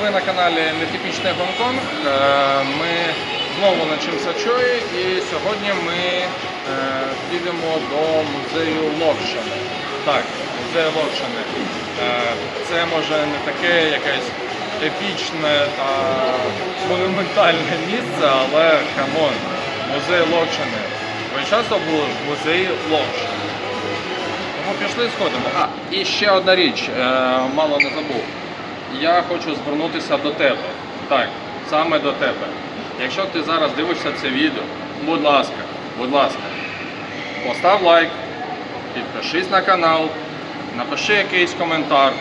Ви на каналі Нетипічний Гонконг. Е, Ми знову на Чимсачої і сьогодні ми е, підемо до музею Локшини. Так, музей Локшини. Е, Це може не таке якесь епічне та монументальне місце, але камон, музей Локшини. Ви часто були в музеї Локшини? Тому пішли сходимо. А, і ще одна річ, е, мало не забув. Я хочу звернутися до тебе. Так, саме до тебе. Якщо ти зараз дивишся це відео, будь ласка, будь ласка, постав лайк, підпишись на канал, напиши якийсь коментар.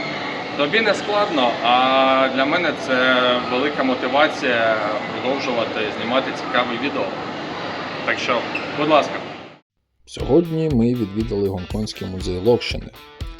Тобі не складно, а для мене це велика мотивація продовжувати знімати цікаві відео. Так що, будь ласка. Сьогодні ми відвідали Гонконгський музей Локшини.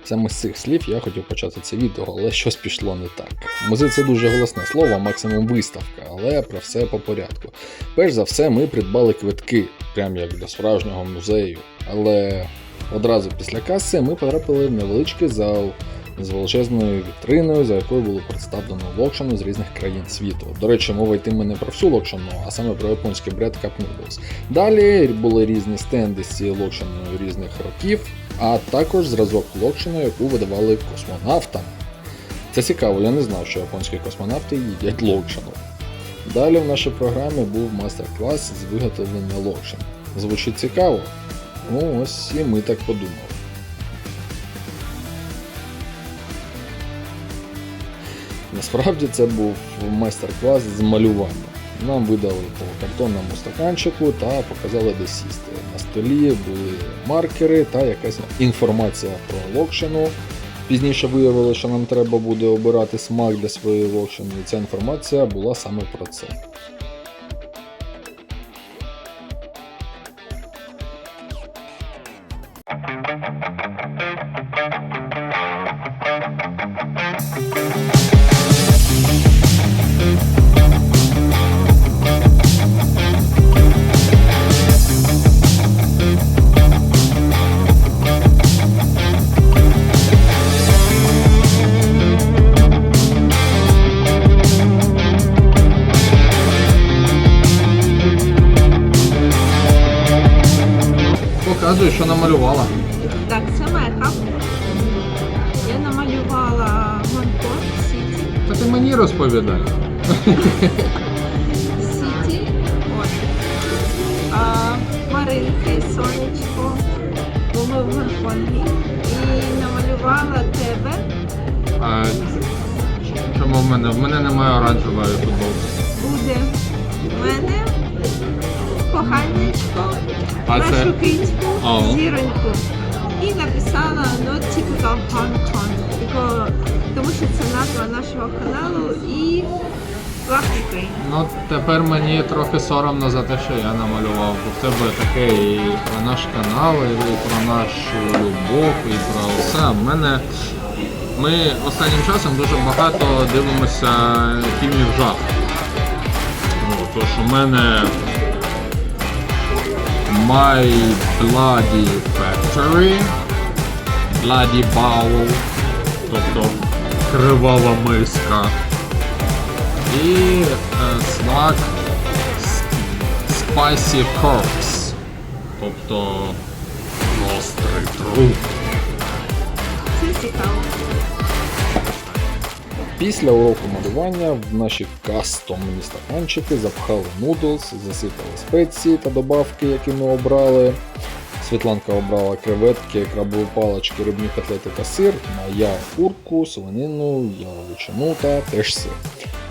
Саме з цих слів я хотів почати це відео, але щось пішло не так. Музей це дуже голосне слово, максимум виставка, але про все по порядку. Перш за все, ми придбали квитки, прям як до справжнього музею. Але одразу після каси ми потрапили в невеличкий зал з величезною вітриною, за якою було представлено локшину з різних країн світу. До речі, мова йтиме не про всю локшину, а саме про японський бред Cup Noodles. Далі були різні стенди з цією локшиною різних років, а також зразок локшини, яку видавали космонавтам. Це цікаво, я не знав, що японські космонавти їдять локшину. Далі в нашій програмі був майстер-клас з виготовлення локшин. Звучить цікаво? Ну, ось і ми так подумали. Насправді це був майстер-клас з малювання. Нам видали по картонному стаканчику та показали де сісти. На столі були маркери та якась інформація про локшину. Пізніше виявилося, що нам треба буде обирати смак для своєї локшини, і ця інформація була саме про це. Показуй, що намалювала. Так, це мека. Я намалювала Гонконг Сіті. Та ти мені розповідай. Сіті. От. Маринки, сонечко. Бо ми в Гонконгі. І намалювала тебе. А, чому в мене? В мене немає оранжевої футболки. Буде в мене коханечко, А це? нашу кицьку, О. зіроньку. І написала not typical Hong. Тому що це назва нашого каналу і флаг Ну тепер мені трохи соромно за те, що я намалював, бо в тебе таке і про наш канал, і про нашу любов, і про все. В мене ми останнім часом дуже багато дивимося фільмів жах. Ну, тож у мене My Bloody Factory, Bloody Bowl, тобто кривава миска. І е, смак с- Spicy Corpse, тобто гострий труп. Після уроку малювання в наші кастомні стаканчики запхали нудлс, засипали спеції та добавки, які ми обрали. Світланка обрала креветки, крабові палички, рибні котлети та сир, а я курку, свинину, яловичину та теж сир.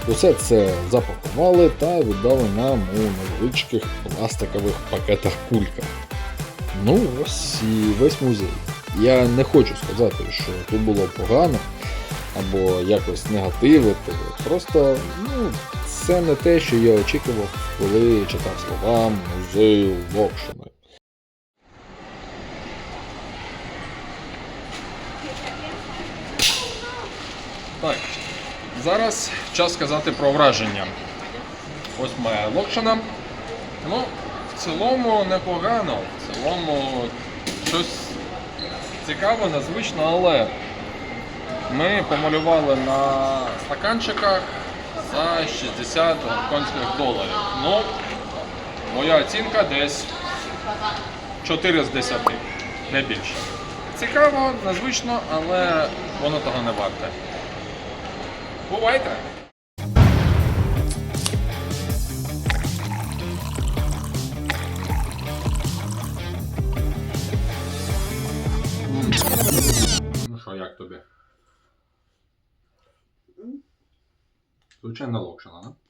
Усе це запакували та віддали нам у невеличких пластикових пакетах кульках. Ну, ось і весь музей. Я не хочу сказати, що тут було погано або якось негативити. Просто ну, це не те, що я очікував, коли читав слова музею Локшини. Так, зараз час сказати про враження. Ось моя локшина. Ну, в цілому непогано. В цілому щось цікаве, незвично, але ми помалювали на стаканчиках за 60 гонконгських доларів. Ну, моя оцінка десь 4 з 10, не більше. Цікаво, незвично, але воно того не варте. Бувайте! Ну що, як тобі? Звичайно локшина, не?